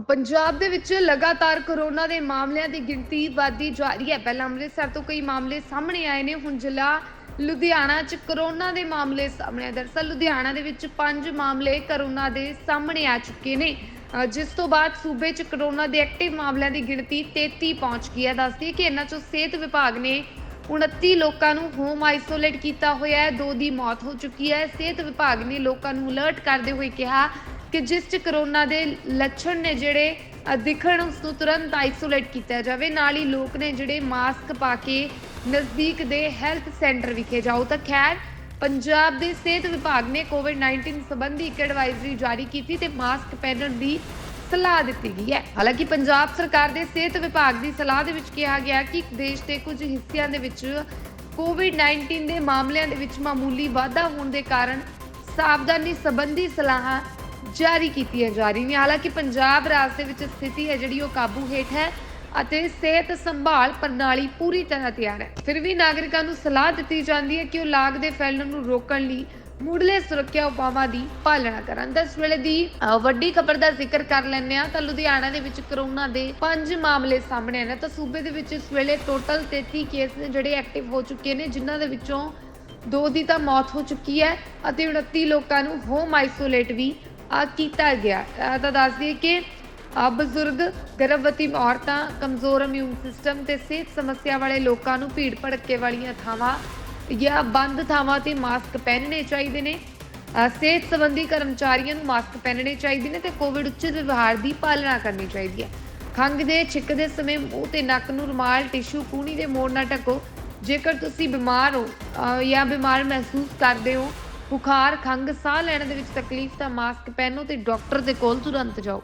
ਪੰਜਾਬ ਦੇ ਵਿੱਚ ਲਗਾਤਾਰ ਕਰੋਨਾ ਦੇ ਮਾਮਲਿਆਂ ਦੀ ਗਿਣਤੀ ਵਧਦੀ ਜਾ ਰਹੀ ਹੈ। ਪਹਿਲਾਂ ਅੰਮ੍ਰਿਤਸਰ ਤੋਂ ਕਈ ਮਾਮਲੇ ਸਾਹਮਣੇ ਆਏ ਨੇ। ਹੁਣ ਜ਼ਿਲ੍ਹਾ ਲੁਧਿਆਣਾ 'ਚ ਕਰੋਨਾ ਦੇ ਮਾਮਲੇ ਸਾਹਮਣੇ ਆਏ। ਦਰਸਲ ਲੁਧਿਆਣਾ ਦੇ ਵਿੱਚ ਪੰਜ ਮਾਮਲੇ ਕਰੋਨਾ ਦੇ ਸਾਹਮਣੇ ਆ ਚੁੱਕੇ ਨੇ। ਜਿਸ ਤੋਂ ਬਾਅਦ ਸੂਬੇ 'ਚ ਕਰੋਨਾ ਦੇ ਐਕਟਿਵ ਮਾਮਲਿਆਂ ਦੀ ਗਿਣਤੀ 33 ਪਹੁੰਚ ਗਈ ਹੈ। ਦੱਸਦੀ ਕਿ ਇਹਨਾਂ 'ਚੋਂ ਸਿਹਤ ਵਿਭਾਗ ਨੇ 29 ਲੋਕਾਂ ਨੂੰ ਹੋਮ ਆਈਸੋਲੇਟ ਕੀਤਾ ਹੋਇਆ ਹੈ। ਦੋ ਦੀ ਮੌਤ ਹੋ ਚੁੱਕੀ ਹੈ। ਸਿਹਤ ਵਿਭਾਗ ਨੇ ਲੋਕਾਂ ਨੂੰ ਅਲਰਟ ਕਰਦੇ ਹੋਏ ਕਿਹਾ ਕਿ ਜਿਸ 'ਚ ਕਰੋਨਾ ਦੇ ਲੱਛਣ ਨੇ ਜਿਹੜੇ ਦਿਖਣ, ਉਸ ਨੂੰ ਤੁਰੰਤ ਆਈਸੋਲੇਟ ਕੀਤਾ ਜਾਵੇ। ਨਾਲ ਹੀ ਲੋਕ ਨੇ ਜਿਹੜੇ ਮਾਸਕ ਪਾ ਕੇ ਨਜ਼ਦੀਕ ਦੇ ਹੈਲਥ ਸੈਂਟਰ ਵਿਖੇ ਜਾਓ। ਤਾਂ ਖੈਰ, ਪੰਜਾਬ ਦੇ ਸਿਹਤ ਵਿਭਾਗ ਨੇ ਕੋਵਿਡ-19 ਸੰਬੰਧੀ ਇੱਕ ਐਡਵਾਈਜ਼ਰੀ ਜਾਰੀ ਕੀਤੀ ਤੇ ਮਾਸਕ ਪਹਿਨਣ ਦੀ ਸਲਾਹ ਦਿੱਤੀ ਗਈ ਹੈ। ਹਾਲਾਂਕਿ ਪੰਜਾਬ ਸਰਕਾਰ ਦੇ ਸਿਹਤ ਵਿਭਾਗ ਦੀ ਸਲਾਹ ਦੇ ਵਿੱਚ ਕਿਹਾ ਗਿਆ ਕਿ ਦੇਸ਼ ਦੇ ਕੁਝ ਹਿੱਸਿਆਂ ਦੇ ਵਿੱਚ ਕੋਵਿਡ-19 ਦੇ ਮਾਮਲਿਆਂ ਦੇ ਵਿੱਚ ਮਾਮੂਲੀ ਵਾਧਾ ਹੋਣ ਦੇ ਕਾਰਨ ਸਾਵਧਾਨੀ ਸੰਬੰਧੀ ਸਲਾਹਾਂ ਜਾਰੀ ਕੀਤੀਆਂ ਜਾ ਰਹੀਆਂ ਨੇ ਹਾਲਾਂਕਿ ਪੰਜਾਬ ਰਾਜ ਦੇ ਵਿੱਚ ਸਥਿਤੀ ਹੈ ਜਿਹੜੀ ਉਹ ਕਾਬੂ ਹੇਠ ਹੈ ਅਤੇ ਸਿਹਤ ਸੰਭਾਲ ਪ੍ਰਣਾਲੀ ਪੂਰੀ ਤਰ੍ਹਾਂ ਤਿਆਰ ਹੈ। ਫਿਰ ਵੀ ਨਾਗਰਿਕਾਂ ਨੂੰ ਸਲਾਹ ਦਿੱਤੀ ਜਾਂਦੀ ਹੈ ਕਿ ਉਹ ਲਾਗ ਦੇ ਫੈਲਣ ਨੂੰ ਰੋਕਣ ਲਈ ਮੁੱਢਲੇ ਸੁਰੱਖਿਆ ਉਪਾਵਾਂ ਦੀ ਪਾਲਣਾ ਕਰਨ। ਤਾਂ ਇਸ ਵੇਲੇ ਦੀ ਵੱਡੀ ਖਬਰ ਦਾ ਜ਼ਿਕਰ ਕਰ ਲੈਂਦੇ ਆ ਤਾਂ ਲੁਧਿਆਣਾ ਦੇ ਵਿੱਚ ਕਰੋਨਾ ਦੇ 5 ਮਾਮਲੇ ਸਾਹਮਣੇ ਆਏ ਨੇ। ਤਾਂ ਸੂਬੇ ਦੇ ਵਿੱਚ ਇਸ ਵੇਲੇ ਟੋਟਲ 33 ਕੇਸ ਨੇ ਜਿਹੜੇ ਐਕਟਿਵ ਹੋ ਚੁੱਕੇ ਨੇ, ਜਿਨ੍ਹਾਂ ਦੇ ਵਿੱਚੋਂ ਦੋ ਦੀ ਤਾਂ ਮੌਤ ਹੋ ਚੁੱਕੀ ਹੈ ਅਤੇ 29 ਲੋਕਾਂ ਨੂੰ ਹੋਮ ਆਈਸੋਲੇਟ ਵੀ ਆ ਕੀਤਾ ਗਿਆ? ਤਾਂ ਦੱਸ ਦਈਏ ਕਿ ਅ, ਬਜ਼ੁਰਗ ਗਰਭਵਤੀ ਔਰਤਾਂ ਕਮਜ਼ੋਰ ਇਮਿਊਨ ਸਿਸਟਮ ਤੇ ਸਿਹਤ ਸਮੱਸਿਆ ਵਾਲੇ ਲੋਕਾਂ ਨੂੰ ਭੀੜ ਭੜੱਕੇ ਵਾਲੀਆਂ ਥਾਵਾਂ ਜਾਂ ਬੰਦ ਥਾਵਾਂ ਤੇ ਮਾਸਕ ਪਹਿਨਣੇ ਚਾਹੀਦੇ ਨੇ। ਸਿਹਤ ਸੰਬੰਧੀ ਕਰਮਚਾਰੀਆਂ ਨੂੰ ਮਾਸਕ ਪਹਿਨਣੇ ਚਾਹੀਦੇ ਨੇ ਤੇ ਕੋਵਿਡ ਉਚਿਤ ਵਿਵਹਾਰ ਦੀ ਪਾਲਣਾ ਕਰਨੀ ਚਾਹੀਦੀ ਹੈ। ਖੰਘ ਦੇ ਛਿੱਕ ਦੇ ਸਮੇਂ ਮੂੰਹ ਤੇ ਨੱਕ ਨੂੰ ਰੁਮਾਲ ਟਿਸ਼ੂ ਕੂਣੀ ਦੇ ਮੋੜ ਨਾਲ ਢੱਕੋ। ਜੇਕਰ ਤੁਸੀਂ ਬਿਮਾਰ ਹੋ ਜਾਂ ਬਿਮਾਰ ਮਹਿਸੂਸ ਕਰਦੇ ਹੋ ਬੁਖਾਰ, ਖੰਘ ਸਾਹ ਲੈਣ ਦੇ ਵਿੱਚ ਤਕਲੀਫ ਤਾਂ ਮਾਸਕ ਪਹਿਨੋ ਤੇ ਡਾਕਟਰ ਦੇ ਕੋਲ ਤੁਰੰਤ ਜਾਓ।